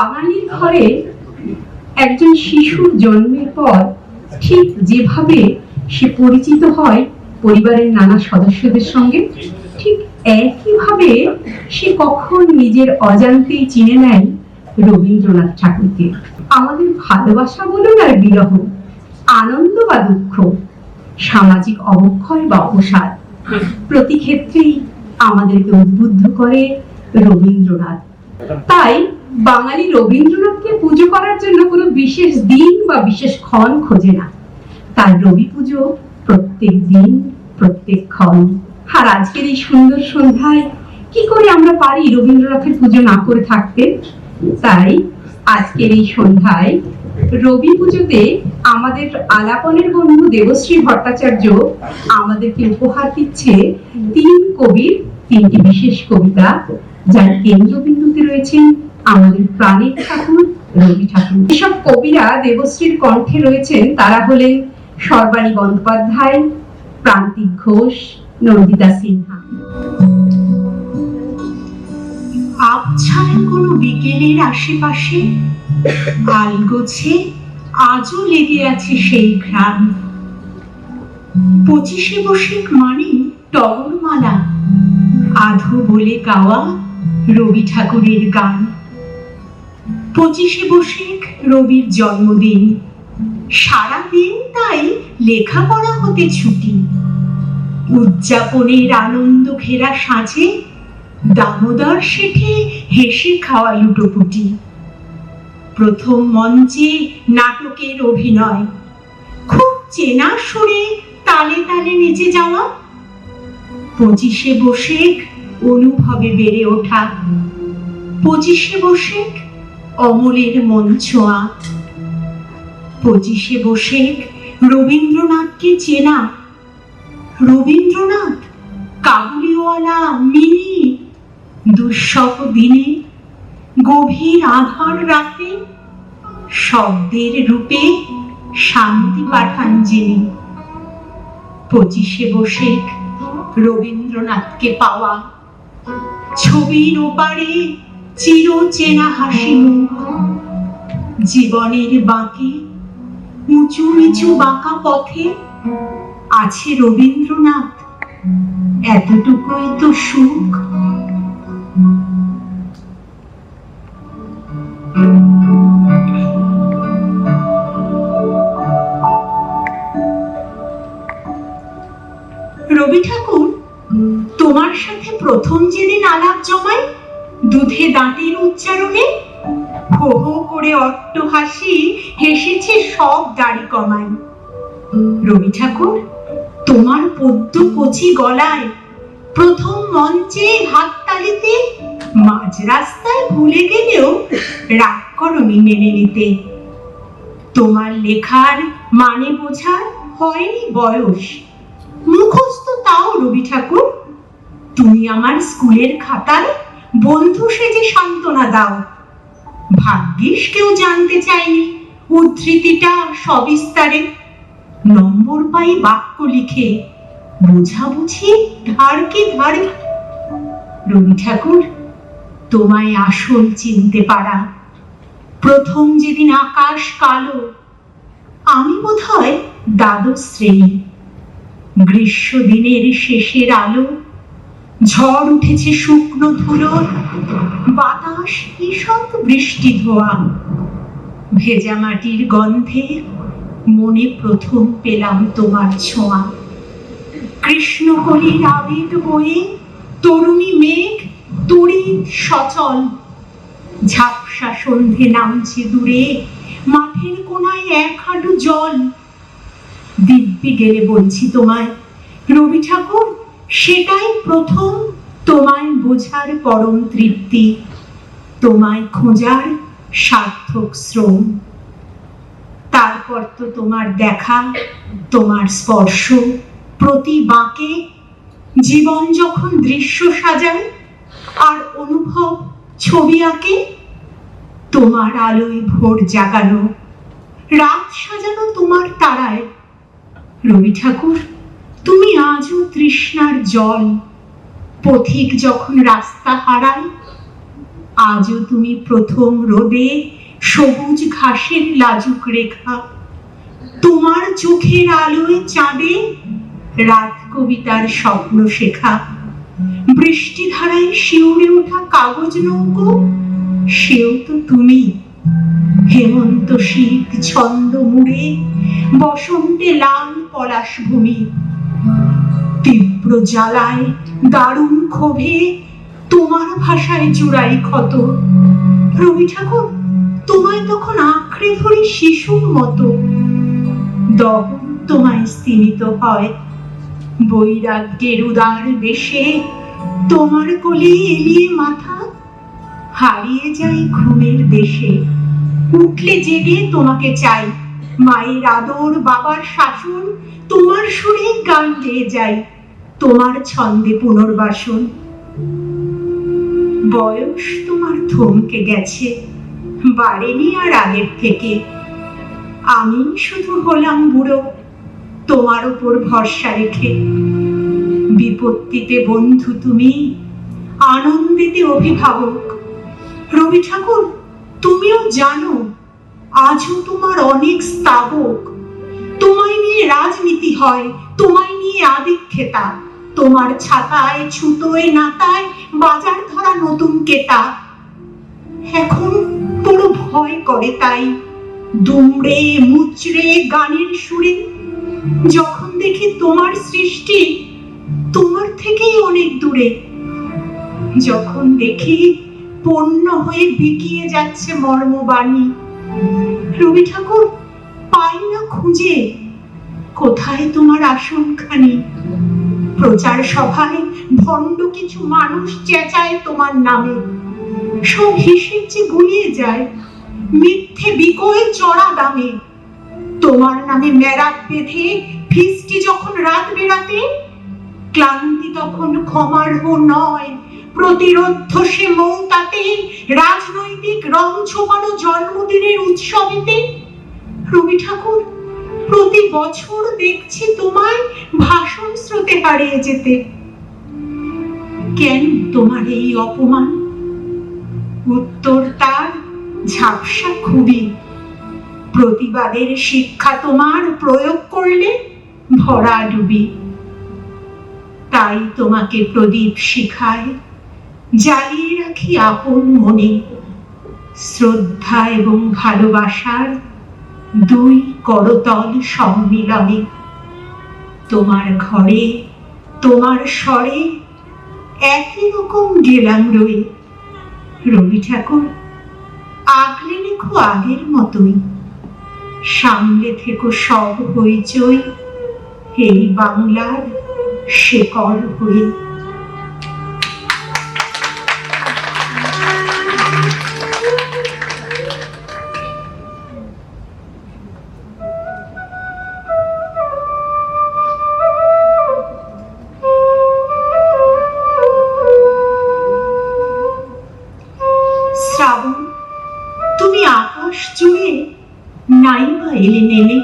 বাঙালির ঘরে একজন শিশুর জন্মের পর ঠিক যেভাবে সে পরিচিত হয় পরিবারের নানা সদস্যদের সঙ্গে, ঠিক একইভাবে সে কখন নিজের অজান্তেই চিনে নেয় রবীন্দ্রনাথ ঠাকুরকে। আমাদের ভালোবাসা বলুন আর বিরহ, আনন্দ বা দুঃখ, সামাজিক অবক্ষয় বা অবসাদ প্রতি ক্ষেত্রেই আমাদেরকে উদ্বুদ্ধ করে রবীন্দ্রনাথ। তাই বাঙালি রবীন্দ্রনাথকে পুজো করার জন্য কোনো বিশেষ দিন বা বিশেষ ক্ষণ খোঁজে না। তার রবি পুজো প্রত্যেক দিন, প্রত্যেক ক্ষণ। আর আজকের এই সুন্দর সন্ধ্যায় কি করে আমরা পারি রবীন্দ্রনাথের পুজো না করে থাকতে? তাই আজকের এই সন্ধ্যায় রবি পুজোতে আমাদের আলাপনের বন্ধু দেবশ্রী ভট্টাচার্য আমাদেরকে উপহার দিচ্ছে তিন কবির, তিনটি বিশেষ কবিতা। যার কেন্দ্রবিন্দুতে রয়েছেন আমাদের প্রাণের ঠাকুর রবি ঠাকুর। এসব কবিরা দেবশ্রীর কণ্ঠে রয়েছেন, তারা হলেন সর্বাণী বন্দ্যোপাধ্যায়, প্রান্তিক ঘোষ, নন্দিতা সিনহা। আবছায় কোনো বিকেলের আশেপাশে আলগোছে আজও লেগে আছে সেই ঘ্রাণ। পঁচিশে বৈশাখ মানে টগরমালা, আধো বলে গাওয়া রবি ঠাকুরের গান। পঁচিশে বৈশাখ রবির জন্মদিন। সারাদিন তাই লেখাপড়া হতে ছুটি। উদযাপনের আনন্দ ঘেরা সাজে দামোদর শেঠে হেসে খাওয়া লুটোপুটি। প্রথম মঞ্চে নাটকের অভিনয়। খুব চেনা সুরে তালে তালে নেচে যাওয়া। পঁচিশে বসেক অনুভবে বেড়ে ওঠা। পঁচিশে বসেক অমলের মন ছোঁয়া। পঁচিশে বসেক রবীন্দ্রনাথকে চেনা। রবীন্দ্রনাথ, কাবুলিওয়ালা, মিনি। দুঃসহ দিনে, গভীর আধার রাতে, শব্দের রূপে শান্তি পাঠান যিনি। পঁচিশে বসে রবীন্দ্রনাথকে পাওয়া ছবির ওপারে চির চেনা হাসি মুখ। জীবনের বাঁকে, উঁচু নিচু বাঁকা পথে আছে রবীন্দ্রনাথ। এতটুকুই তো সুখ। রবি ঠাকুর, তোমার সাথে প্রথম যেদিন আলাপ জমায় দুধে দাঁতের উচ্চারণে? হো হো করে অট্ট হাসি হেসেছে সব দাড়ি কমায়। রবি ঠাকুর, তোমার পদ্য কচি গলায় প্রথম মঞ্চে হাততালিতে মাঝ রাস্তায় ভুলে গেলেও রাগ করনি মেনে নিতে। তোমার লেখার মানে বোঝার হয়নি বয়স। মুখস্থ তাও রবি ঠাকুর, তুমি আমার স্কুলের খাতায় বন্ধু সেজে সান্ত্বনা দাও। ভাগ্যিস কেউ জানতে চায়নি উদ্ধৃতিটা সবিস্তারে। নম্বর পাই বাক্য লিখে, বোঝাবুঝি ধার কি ধারে? রবি ঠাকুর, তোমায় আসল চিনতে পারা। প্রথম যেদিন আকাশ কালো, আমি বোধ হয় দ্বাদশ শ্রেণি। গ্রীষ্ম দিনের শেষের আলো ঝড় উঠেছে শুকনো ধুলোর, বাতাস ঈষৎ বৃষ্টি ধোয়া। ভেজা মাটির গন্ধে মনে প্রথম পেলাম তোমার ছোঁয়া। কৃষ্ণকলির আবেগ বয়ে তরুণী মেঘ তড়িৎ সচল। ঝাপসা সন্ধে নামছে দূরে, মাঠের কোনায় এক হাঁটু জল। দিব্যি গেলে বলছি তোমায়, রবি ঠাকুর সেটাই প্রথম তোমায় বোঝার পরম তৃপ্তি, তোমায় খোঁজার সার্থক শ্রম। তারপর তো তোমার দেখা, তোমার স্পর্শ, প্রতি বাঁকে জীবন যখন দৃশ্য সাজায় আর অনুভব ছবি আঁকে, তোমার আলোয় ভোর জাগানো, রাত সাজানো তোমার তারায়। রবি ঠাকুর তুমি আজও তৃষ্ণার জল, পথিক যখন রাস্তা হারায়, আজও তুমি প্রথম রোদে সবুজ ঘাসের লাজুক রেখা। তোমার চোখের আলোয় চাঁদে রাত কবিতার স্বপ্ন শেখা। বৃষ্টি ধারায় শিউরে ওঠা কাগজ নৌকো, সেও তো তুমি। হেমন্ত শীত ছন্দ মুড়ে, বসন্তে লাল পলাশ ভূমি। তীব্র জ্বালায়, দারুণ ক্ষোভে তোমার ভাষায় জোড়াই ক্ষত। রবি ঠাকুর, তোমায় তখন আঁকড়ে ধরি শিশুর মতো। দহন তোমায় স্তিমিত হয়। বৈরাগ্যের উদার বেশে তোমার কোলে এলিয়ে মাথা হারিয়ে যাই ঘুমের দেশে। উঠলে জেগে তোমাকে চাই। মায়ের আদর, বাবার শাসন, তোমার সুরে গান গেয়ে যাই, তোমার ছন্দে পুনর্বাসন। বয়স তোমার থমকে গেছে, বাড়েনি আর আগের থেকে। আমি শুধু হলাম বুড়ো, তোমার উপর ভরসা রেখে। বিপত্তিতে বন্ধু তুমি, আনন্দেতে অভিভাবক। রবি ঠাকুর, তুমিও জানো আজও তোমার অনেক স্তাবক। তোমায় নিয়ে রাজনীতি হয়, তোমায় নিয়ে আদিক্ষেতা। তোমার ছাতায়, ছুতোয়, নাতায়, বাজার ধরা নতুন কেতা এখন বড় ভয় করে তাই। দুমড়ে, মুচড়ে, গানের সুরে। যখন দেখি তোমার সৃষ্টি, তোমার থেকেই অনেক দূরে। যখন দেখি পণ্য হয়ে বিকিয়ে যাচ্ছে মর্মবাণী রবি ঠাকুর, পাই না খুঁজে। কোথায় তোমার আসনখানি? প্রচার সভায় ভণ্ড কিছু মানুষ চেঁচায় তোমার নামে। সব হিসেব যে গুলিয়ে যায় মিথ্যে বিকয়ে চড়া দামে। তোমার নামে মেরাত বেঁধে, ফিস্টি যখন রাত বেড়াতে, ক্লান্তি তখন ক্ষমার্হ নয়। প্রতিরোধ সে মৌতাতে রাজনৈতিক রং ছোপানো জন্মদিনের উৎসবেতে? রবি ঠাকুর, প্রতি বছর দেখছি তোমায় ভাষণ স্রোতে হারিয়ে যেতে। কেন তোমার এই অপমান? উত্তর তার, ঝাপসা খুবই। প্রতিবাদের শিক্ষা তোমার প্রয়োগ করলে ভরা ডুবি। তাই তোমাকে প্রদীপ শিখায় জ্বালিয়ে রাখি আপন মনে। শ্রদ্ধা এবং ভালোবাসার দুই করতল সম্মিলনে তোমার ঘরে, তোমার স্বরে একই রকম গেলাম রয়ে। রবি ঠাকুর, আগলে রেখো আগের মতোই। সামলে থেকো সব হইচই, এই বাংলার শেকল হয়ে। নেমে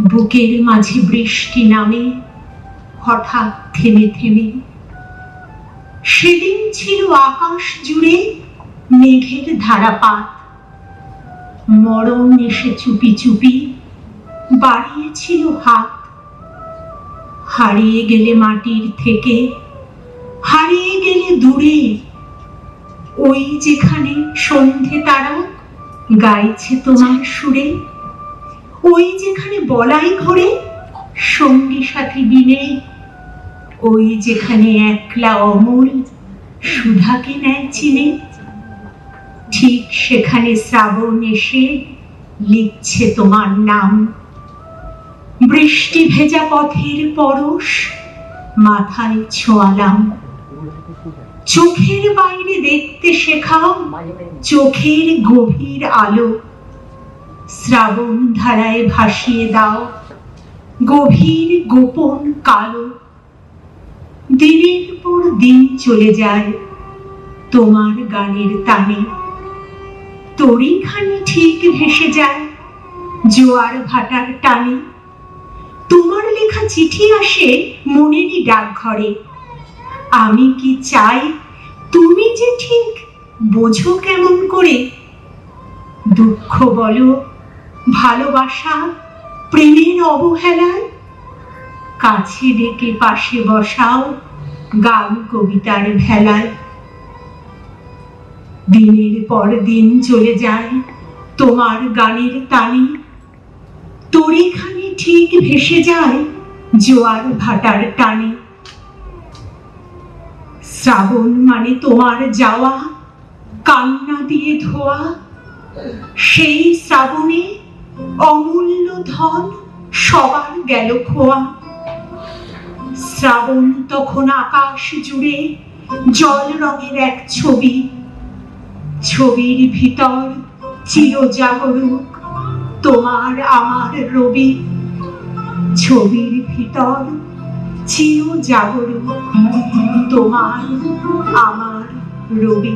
বুকের মাঝে বৃষ্টি নামে, হঠাৎ থেমে থেমে। সেদিন ছিল আকাশ জুড়ে মেঘের ধারাপাত। মরণ এসে চুপি চুপি বাড়িয়েছিল হাত। হারিয়ে গেলে মাটির থেকে, হারিয়ে গেলে দূরে। ওই যেখানে সন্ধে তারা গাইছে তোমার সুরে। ওই যেখানে বলাই ঘরে, সঙ্গী সাথী দিনে ওই যেখানে একলা অমল, সুধাকে নেয় চিনে। ঠিক সেখানে শ্রাবণ এসে লিখছে তোমার নাম। বৃষ্টি ভেজা পথের পরশ, মাথায় ছোঁয়ালাম। চোখের বাইরে দেখতে শেখাও, চোখের গভীর আলো। শ্রাবণ ধারায় ভাসিয়ে দাও। গভীর গোপন কালো। দিনের পর দিন চলে যায় তোমার গানের তানে। তরিখানি ঠিক ভেসে যায় জোয়ার ভাটার টানে। তোমার লেখা চিঠি আসে মনেরই ডাকঘরে। আমি কি চাই তুমি যে ঠিক বোঝো কেমন করে? দুঃখ বলো ভালোবাসা, প্রেমের অবহেলায়? কাছে ডেকে পাশে বসাও গান কবিতার ভেলায়। দিনের পর দিন চলে যায় তোমার গানের তানে তরিখানে ঠিক ভেসে যায় জোয়ার ভাটার টানে। শ্রাবণ মানে তোমার যাওয়া, কান্না দিয়ে ধোয়া। সেই শ্রাবণে অমূল্য ধন সবার গেল খোয়া। শ্রাবণ তখন আকাশ জুড়ে জল রঙের এক ছবি। ছবির ভিতর চিরজাগরুক তোমার আমার রবি। ছবির ভিতর চির জাগরুক তোমার আমার রবি।